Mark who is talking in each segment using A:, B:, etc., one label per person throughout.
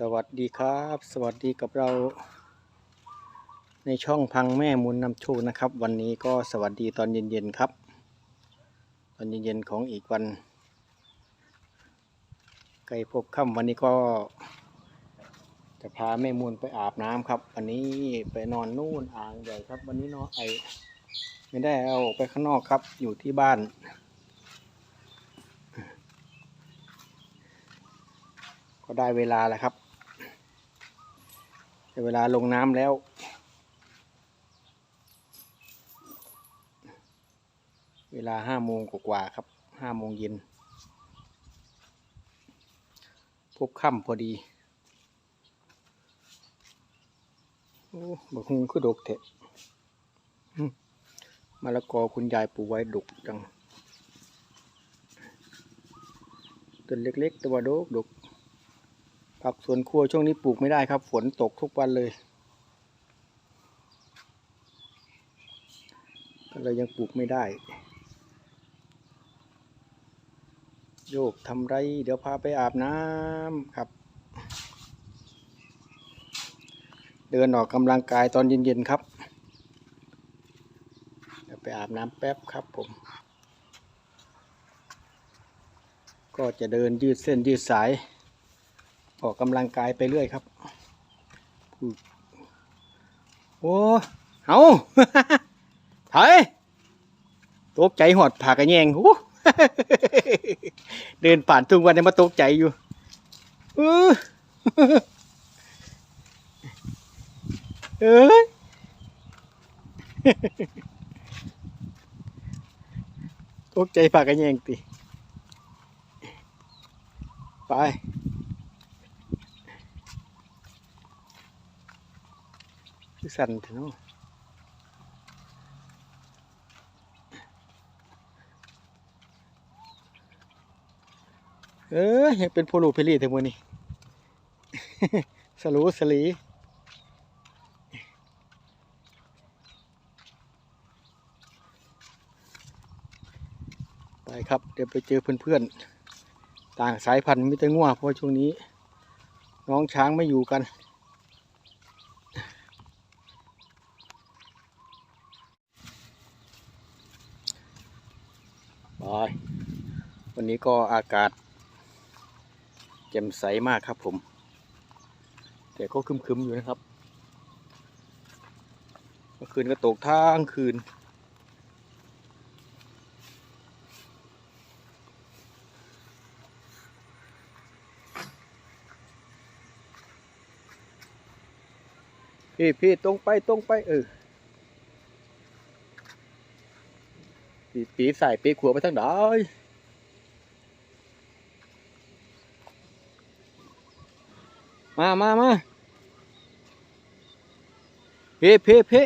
A: สวัสดีครับ สวัสดีกับเรา ในช่องพังแม่มูลนำโชคนะครับ วันนี้ก็สวัสดีตอนเย็นๆครับ ตอนเย็นๆของอีกวันใกล้พบค่ำวันนี้ก็ จะพาแม่มูลไปอาบน้ำครับ วันนี้ไปนอนนู่นอ่างใหญ่ครับ วันนี้เนาะไอไม่ได้เอาออกไปข้างนอกครับ อยู่ที่บ้านก็ได้เวลาแล้วครับ เวลาลงน้ำแล้ว เวลาห้าโมงกว่าครับห้าโมงเย็น พบค่ำพอดี โอ้บักฮุงคือดกเถอะมะละกอคุณยายปลูกไว้ดกจังต้นเล็กๆต่ว่าดกดก ผักสวนครัวช่วงนี้ปลูกไม่ได้ครับ ฝนตกทุกวันเลยก็เลยยังปลูกไม่ได้ โยกทำไร เดี๋ยวพาไปอาบน้ำครับ เดินออกกำลังกายตอนเย็นๆครับเดี๋ยวไปอาบน้ำแป๊บครับผม ก็จะเดินยืดเส้นยืดสาย ออกกำลังกายไปเรื่อยครับอืมโอ้เอาถอยตกใจหอดผากระแยงหูเดินผ่านทุกวันนี่ยมาตกใจอยู่อื้อเอ้ยตกใจผากระแยงติไป คือสั่นเถอะเนาะเออยังเป็นโพลูเพลีเถอะมือนี่สลูสลีไปครับ เดี๋ยวไปเจอเพื่อนๆ ต่างสายพันธุ์มิตรง่วเพราะช่วงนี้ น้องช้างไม่อยู่กัน บาย วันนี้ก็อากาศแจ่มใสมากครับผม แต่ก็คึมๆอยู่นะครับเมื่อคืนก็ตกทั้งคืน พี่พี่ตรงไปตรงไปเออ ปีใส่ปีขวไปทางใดมามามาเพ่เพ่เพ่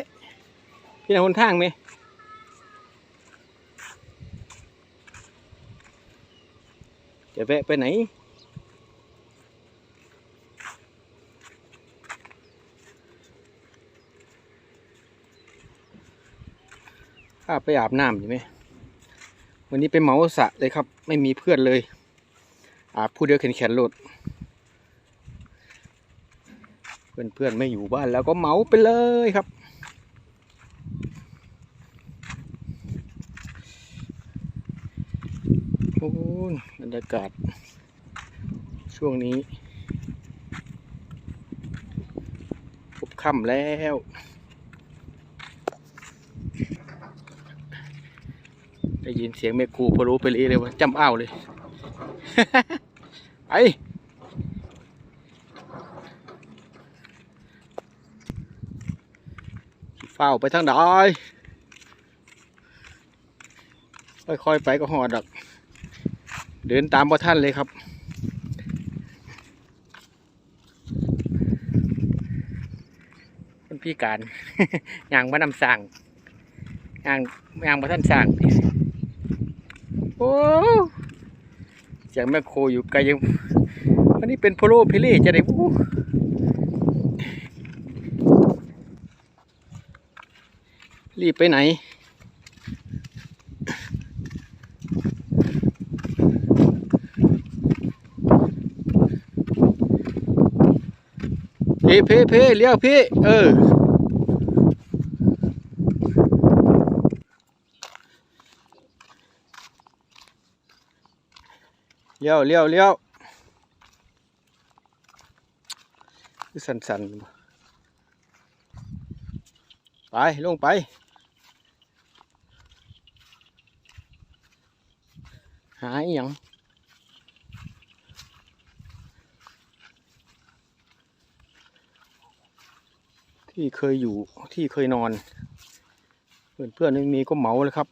A: พี่นหนทางไหมจะแวะไปไหนข้าไปอาบน้ำอยู่ไหม วันนี้ไปเหมาสระเลยครับ ไม่มีเพื่อนเลยอาผู้เดียวแขนแขนหลด เพื่อนเพื่อนๆไม่อยู่บ้านแล้วก็เหมาไปเลยครับ โอ้บรรยากาศ ช่วงนี้พบค่ำแล้ว ได้ยินเสียงแม่ครูพอรู้ไปเลยเลยว่าจำอ้าวเลยไปเฝ้าไปทางใดค่อยๆไปก็หอดดอกเดินตามพ่ท่านเลยครับคนพี่การย่างมานำสั่งย่างย่างมาท่านสั่ง โอ้เสียงแม่โคอยู่ไกลยังอันนี้เป็นโพโลเพเล่จะได้วู้รีบไปไหนโพี่พี่พี่เลี้ยวพี่เออ เลี้ยวเลี้ยวเลี้ยวสันสันไป ลงไป หาอหยังที่เคยอยู่ที่เคยนอนเพื่อน เพื่อนๆไม่มีก็เหมาเลยครับ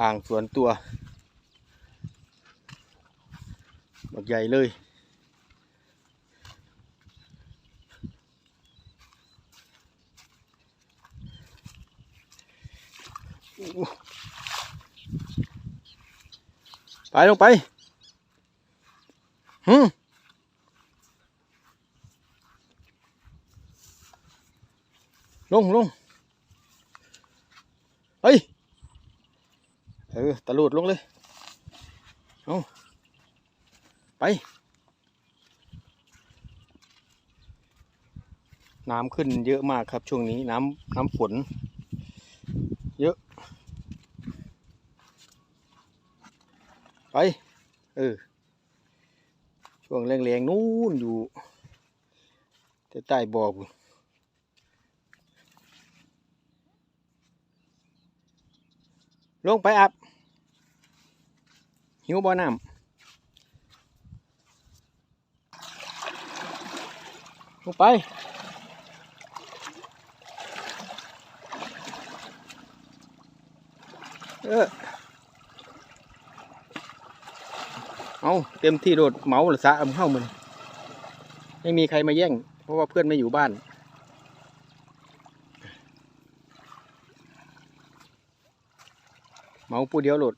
A: อ่างสวนตัวบักใหญ่เลยไปลงไปฮึมลงลงเฮ้ย เออ ตะลุดลงเลยเอาไป น้ำขึ้นเยอะมากครับช่วงนี้น้ำน้ำฝน เยอะ ไป เออ ช่วงแรงๆ นู้นอยู่ใต้บ่อพุ่นลงไปอาบ หิวบ่อน้ำลงไปเออเอาเต็มที่โดดเมาหรือสะเอาเข้ามันไม่มีใครมาแย่ง เพราะว่าเพื่อนไม่อยู่บ้าน เมาผู้เดียวโหลด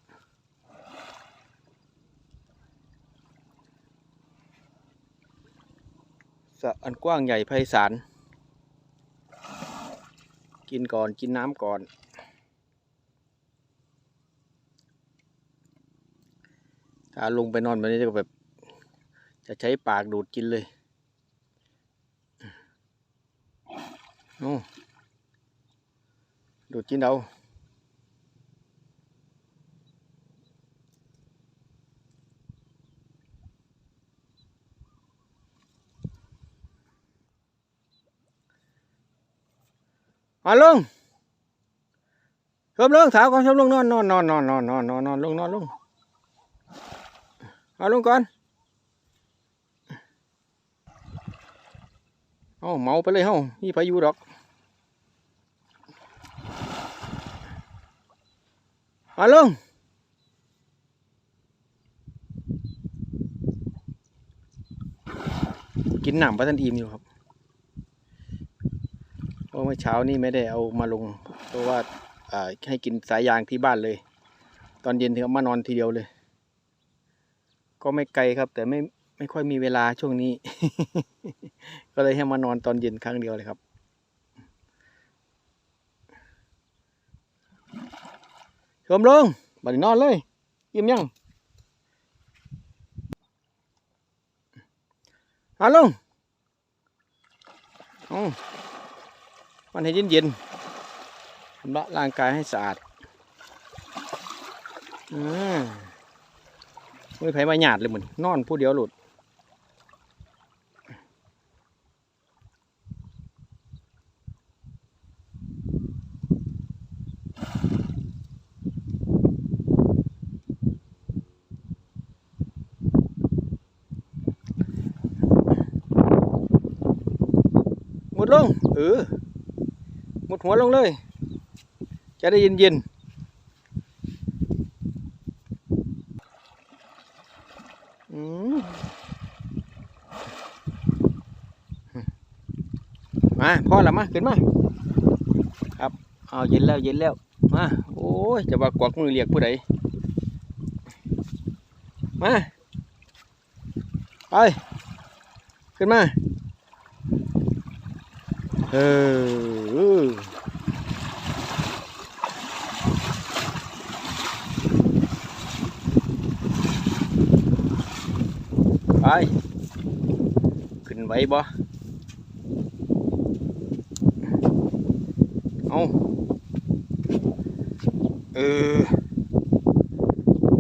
A: สะอันกว้างใหญ่ไพศาล กินก่อนกินน้ำก่อน ถ้าลงไปนอนแบบนี้จะแบบ จะใช้ปากดูดกินเลยโอ้ดูดกินเอา มาลงชมลงสาวก่อนชมลงนอนนอนนอนนอนนอนนอนนอนนอนลงนอนลงเอาลงก่อนเอาเมาไปเลยเฮ้ามีพายุดอกเอาลงกินหนำปลาทันอิ่มอยู่ครับ เพราเมื่อเช้านี่ไม่ได้เอามาลง เพราะว่าให้กินสายยางที่บ้านเลย ตอนเย็นถึงมานอนทีเดียวเลย ก็ไม่ไกลครับ แต่ไม่ไม่ค่อยมีเวลาช่วงนี้ ก็เลยให้มานอนตอนเย็นครั้งเดียวเลยครับ ชมลงบัดนี้นอนเลยยิ้มยังเอาลงเอ มันให้เย็นเย็นชำระร่างกายให้สะอาดอืมไม่ไผมาหยาดเลยเหมือนนอนผู้เดียวหลุดมุดลงเออ หมดหัวลงเลย จะได้เย็นเย็นๆอืมมาพ่อละมาขึ้นมา ครับเอาเย็นแล้วเย็นแล้ว มาโอ้ยจะว่ากวักมือเรียกผู้ใดมา ไป ขึ้นมา เออไป ขึ้นไว้บ่เอาเออ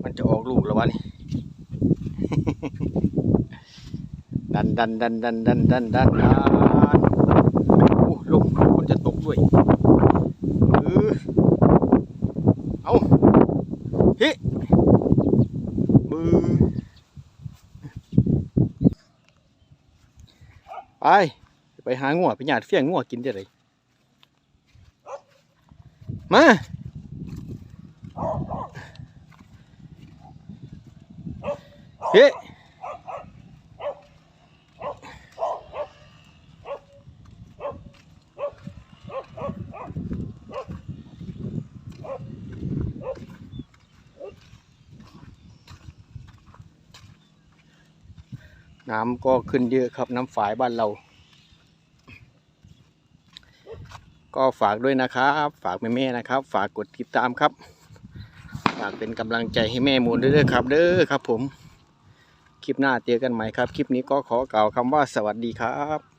A: มันจะออกลูกแล้ววะนี่ ดันดันดันดันดันดันดันดันโอ้ลงคนจะตกด้วยเออเอาเฮ้มือ ไปไปหางัวไปหยาดเฟี้ยงงัวกินได้เลยมาเฮ้ น้ำก็ขึ้นเยอะครับน้ำฝายบ้านเรา ก็ฝากด้วยนะครับ ฝากแม่แม่ๆนะครับ ฝากกดติดตามครับ ฝากเป็นกำลังใจให้แม่มูลด้วยๆครับ เด้อครับผม คลิปหน้าเจอกันใหม่ครับ คลิปนี้ก็ขอกล่าวคำว่าสวัสดีครับ